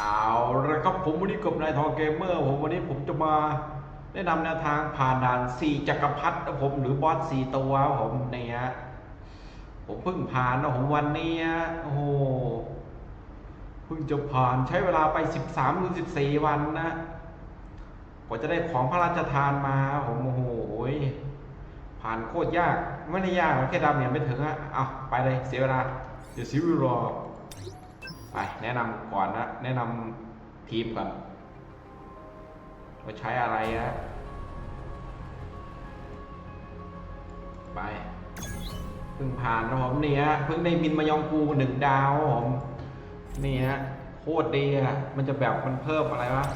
เอาละครับผมวันนี้กับนายทองเกมเมอร์ผมวันนี้ผมจะมาแนะนำแนวทางผ่านด่านสี่จักรพรรดินะผมหรือบอสสี่ตัวผมเนี่ยผมเพิ่งผ่านนะผมวันนี้โอ้โหเพิ่งจะผ่านใช้เวลาไป13หรือ14วันนะกว่าจะได้ของพระราชทานมาผมโอ้โหผ่านโคตรยากไม่ได้ยากหรอกแค่ดำเนี่ยไม่ถึงอะเอาไปเลยเสียเวลาเดี๋ยวซิวรอ ไปแนะนำก่อนนะ แนะนำทีมก่อนว่าใช้อะไรนะไปเพิ่งผ่านนะผมนี่ฮะเพิ่งได้บินมายองกูหนึ่งดาวครับผมนี่ฮะโคตรดีอะมันจะแบบมันเพิ่มอะไรวะ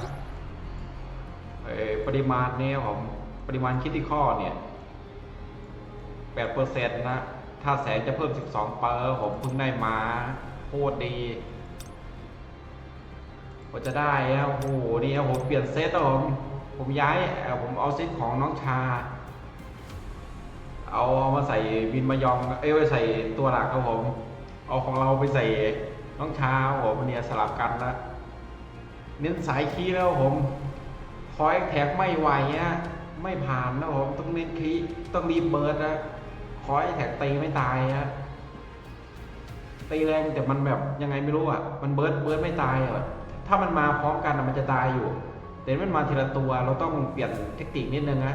เออปริมาณเนี่ยผมปริมาณคิดที่ข้อเนี่ยแปดเปอร์เซ็นต์นะ ถ้าแสงจะเพิ่มสิบสองเปอร์ผมเพิ่งได้มา โคตรดี กว่าจะได้อะโอ้โหนี่ครับผมเปลี่ยนเซตแล้วผมผมย้ายเอ่อผมเอาเซตของน้องชาเอามาใส่บินมายองเอ้ยไว้ใส่ตัวหลักครับผมเอาของเราไปใส่น้องชาครับผมเนี่ยสลับกันนะเน้นสายคีแล้วผมคอยแท็กไม่ไหวอะไม่ผ่านนะผมต้องเน้นคีต้องรีบเบิร์ดนะคอยแท็กตีไม่ตายอะตีแรงแต่มันแบบยังไงไม่รู้อะมันเบิร์ดเบิร์ดไม่ตายอะ ถ้ามันมาพร้อมกันมันจะตายอยู่แต่มันมาทีละตัวเราต้องเปลี่ยนเทคนิคนิดนึงนะ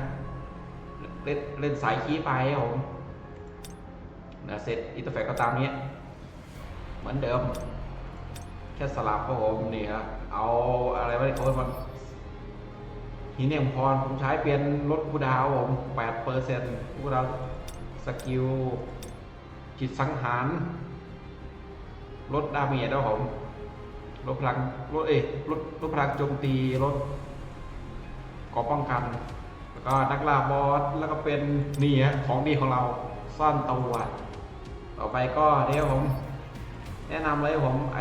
เล่นเล่นสายคีย์ไปครับผมนะเซตอินเทอร์เฟซก็ตามนี้เหมือนเดิม แค่สลับครับผมนี่ครับเอาอะไรไว้โอ้ยมันหินแห่งพรผมใช้เป็นลดคูดาวผมแปดเปอร์เซ็นต์คูดาวสกิลจิตสังหารลดดาเมจแล้วผม ลดพลังลดเอ้ยลดลดพลังโจมตีลดก่อป้องกัน แล้วก็นักล่าบอสแล้วก็เป็นนี่ฮะของดีของเราซ่อนตัวต่อไปก็เดี๋ยวผมแนะนำเลยผมไอ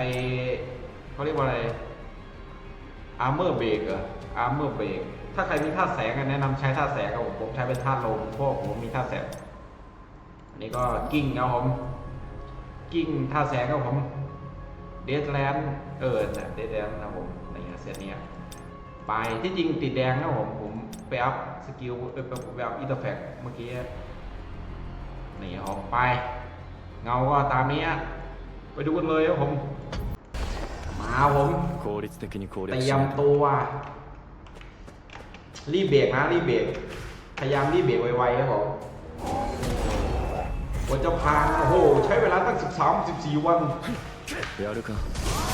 เขาเรียกว่าอะไร armor break เหรอ armor break ถ้าใครมีธาแสงแนะนำใช้ธาแสงครับผมผมใช้เป็นธาลมเพราะผมมีธาแสงอันนี้ก็กิ้งครับผมกิ้งท่าแสงครับผมเดดแลน เออเน่ยติดแดงนะผมอะไรเงี้ยเซตเนี้ยไปที่จริงติดแดงนะผมผมไปอัพสกิลเออไปอัพอินเตอร์แฟกเมื่อกี้นี่ออกไปเงาก็ตามนี้ไปดูกันเลยครับผม มาผมเตรียมตัวรีบเบรกนะรีบเบรกพยายามรีบเบรกไวๆครับผมหัวจะพังโอ้โห ใช้เวลาตั้ง 13 14 วันเดี๋ยวดูครับ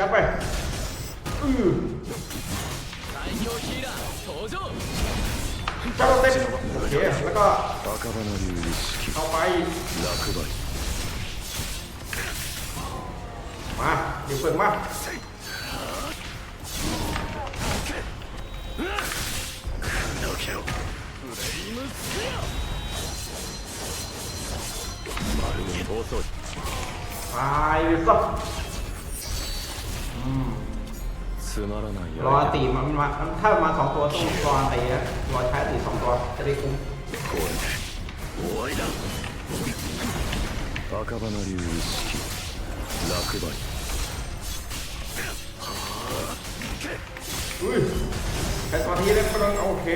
やばい。うん。強ヒーラー登場 เจ้าเต้นโอเค แล้วก็ 章赤羽流一式 เอาไป 落梅 มาเดี๋ยวเปิดมา 砕けろフレイムスペ丸に遅い ตายซะอืม つまらない รอ や ตีมันมาถ้ามาสองตัวต้องรอตีนะรอใช้ตีสองตัว จะได้คุ้ม これで終わりだ赤羽流一式落梅 อุ้ยใช้สมาธิเล่นพลังโอเค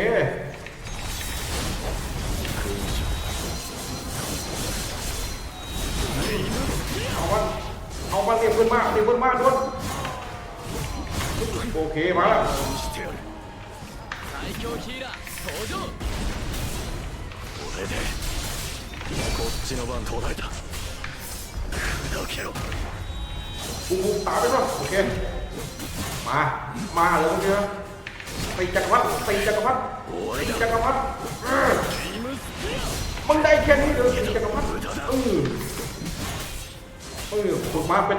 勲章 เอามันเอามันเรียบขึ้นมากเรียบขึ้นมากด้วย โอเคมาแล้วこれでこっちの番到来だ砕けろปุ๊บปุ๊บตามไโอเค มา มาเลยพวกเนี้ตีจักรพรรดิตีจักรพรรดิตีจักรพรรดิมึงได้แค่นี้เลยตีจักรพรรดิเออเออขุกมาเป็น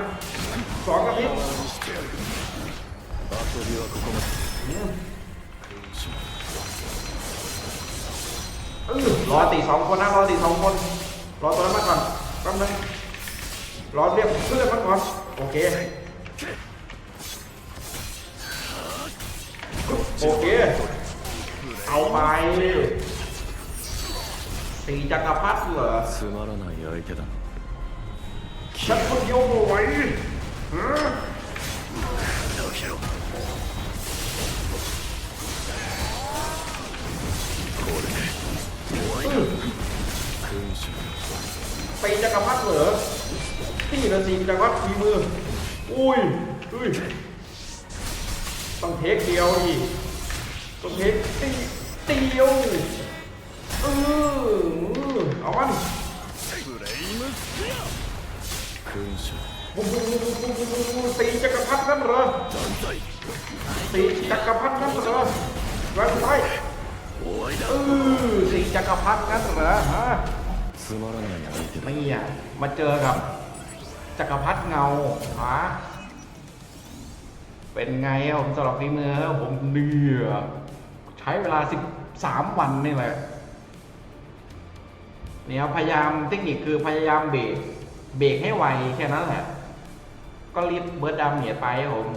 สองกระพริ はここまで อืม 勲章 เออรอตีสองคนนะรอตีสองคน รอตัวนั้นมาก่อนแป๊บนึงรอเรียกเพื่อนมาก่อนโอเคโอเค เอาไปสีจักรพรรดิเหรอ つまらない相手だな ฉันคนเดียวไม่ไหวฮะ ไปจักรพรรดิเหรอที่นาทีจักรพรรดิฝีมือ อุ้ยอุ้ยต้องเทคเดียวดิต้องเทคตีเตียวเออเอาวันตีจักรพรรดินั่นเหรอตีจักรพรรดินั่นเหรอแวนไท เออสิจักรพรรดินั่นเหรอฮะไม่อะมาเจอกับ จักรพรรดิเงาฮะเป็นไงผมสำหรับฝีมือผมเหนื่อยใช้เวลาสิบสามวันนี่แหละเนี่ยพยายามเทคนิคคือพยายามเบรกเบรกให้ไวแค่นั้นแหละ ก็รีบเบิร์ดดาเหนียไปผม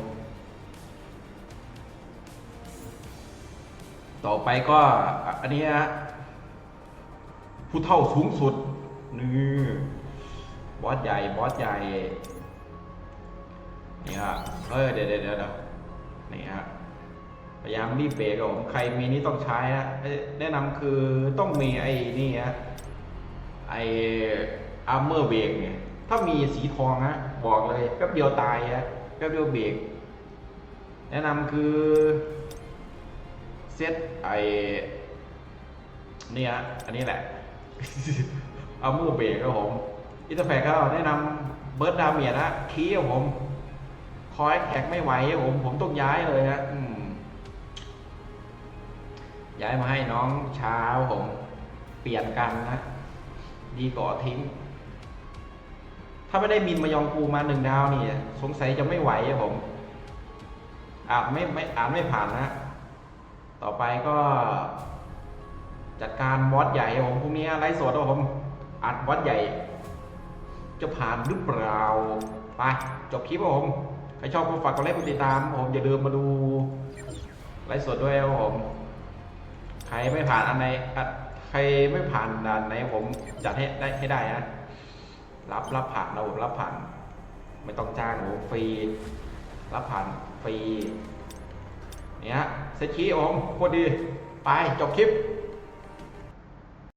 ต่อไปก็อันนี้นะผู้เท่าสูงสุดนี่บอสใหญ่บอสใหญ่นี่ฮะเออเดี๋ยวเดี๋ยวเดี๋ยวเดี๋ยวนี่ฮะพยายามรีบเบรกผมใครมีนี่ต้องใช้นะแนะนำคือต้องมีไอ้นี่ฮะไอ้อาร์เมอร์เบรกเนี่ยถ้ามีสีทองฮะบอกเลยแป๊บเดียวตายฮะแป๊บเดียวเบรกแนะนำคือ เซตไอเนี่ยอันนี้แหละ เอามือเบรกครับผม อินเตอร์แฟกก็แนะนำเบิร์ดดาเมียนะคีครับผม คอยแท็กไม่ไหวครับผม ผมต้องย้ายเลยนะย้ายมาให้น้องเช้าผม เปลี่ยนกันนะ ดีกว่าทิ้ง ถ้าไม่ได้มินมายองกูมาหนึ่งดาวนี่ สงสัยจะไม่ไหวครับผมอาจไม่ไม่อาจไม่ผ่านนะ ต่อไปก็ จัดการบอสใหญ่ผมพรุ่งนี้ไลฟ์สดผมอัดบอสใหญ่ จะผ่านหรือเปล่าไปจบคลิปผมใครชอบก็ฝากกดไลค์กดติดตาม ผมอย่าลืมมาดูไลฟ์สดด้วยครับผม ใครไม่ผ่านอันไหนใครไม่ผ่านด่านไหนผมจัดให้ได้ให้ได้นะรับรับผ่านเรารับผ่าน ไม่ต้องจ้างโอ้ฟรี รับผ่านฟรี เนี่ยเซตขี้โอมโคตรดี ไปจบคลิป